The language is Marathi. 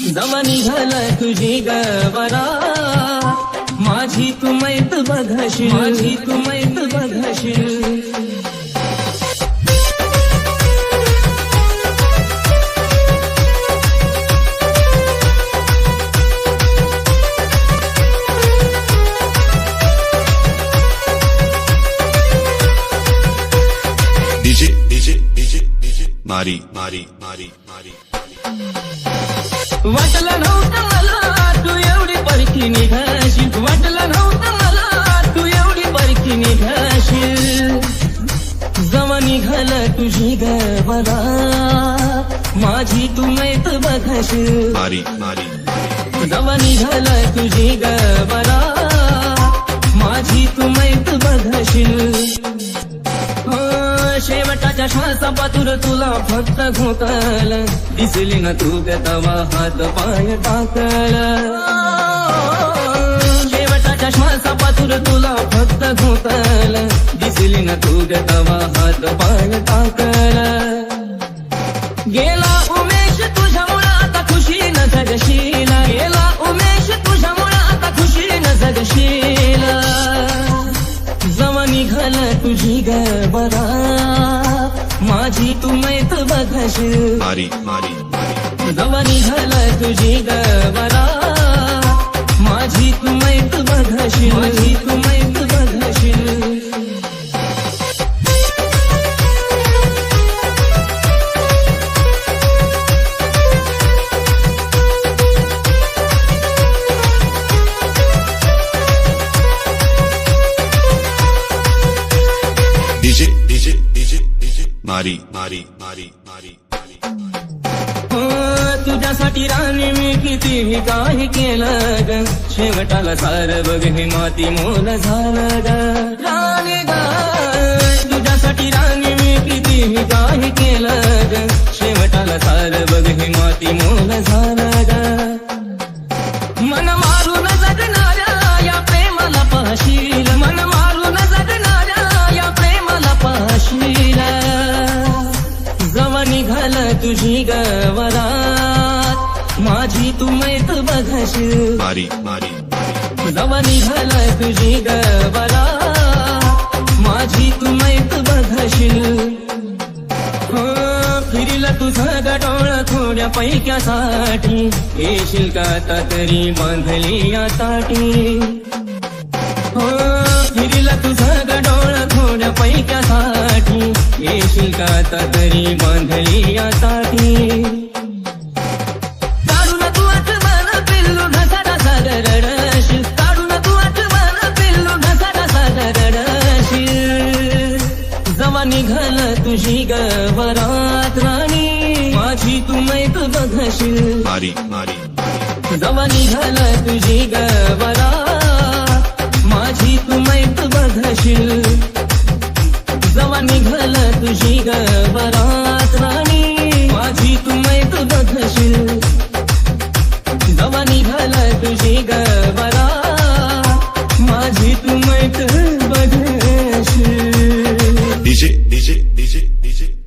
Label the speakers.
Speaker 1: जमा निघाला तुझी गवरा माझी तू मैत बघशील माझी तू मैत बघशील
Speaker 2: DJ, DJ, DJ, DJ, Mari, Mari, Mari, Mari.
Speaker 1: वाटलं नव्हतं मला तू एवढी परखी निघाशील. वाटलं नव्हतं मला तू एवढी परखी निघाशील. जमा निघालं तुझी गवरा माझी तू मैत. जमा निघालं तुझी गवरा माझी तू मैत बघशील. शेवटाच्या श्वासा पातूर तुला फक्त घोकल दिसली ना तू तवा हात पाय टाकल. शेवटाच्या श्वासा पातूर तुला फक्त घोकल दिसली ना तू तवा हात पाय टाकल. माझी तू मैत
Speaker 2: Mari, Mari, Mari.
Speaker 1: जमा निघाल तुझी गबरा माझी तू मैत बघशील माझी तू मैत
Speaker 2: DJ, DJ, DJ, Mari, Mari, Mari,
Speaker 1: हो, तुझ्यासाठी राणी मी किती मी काय केलं ग शेवटाला सार बघ हे माती मोल झालं ग राणी ग तुझ्यासाठी राणी मी किती मी काय केलं ग शेवटाला सार बघ हे माती मोल झालं तू मैत बघशील
Speaker 2: Mari, Mari, Mari.
Speaker 1: जवा निघाल तुझी गवरात माझी तू मैत बघशील हो, फिरला तुझा गडोळ थोड्या पैक्यासाठी. येशील का आता तरी बांधली या ताटी हो फिरला तुझा गडोळ थोड्या पैक्यासाठी. येशील का आता तरी बांधली या तुझी गवरात राणी माझी तू मैत बघशील.
Speaker 2: Mari, Mari.
Speaker 1: जवा निघाल तुझी गवरा माझी तू मैत बघशील. जवा निघाल तुझी गवरात राणी माझी तू मैत बघशील. जवा निघाल तुझी गवरा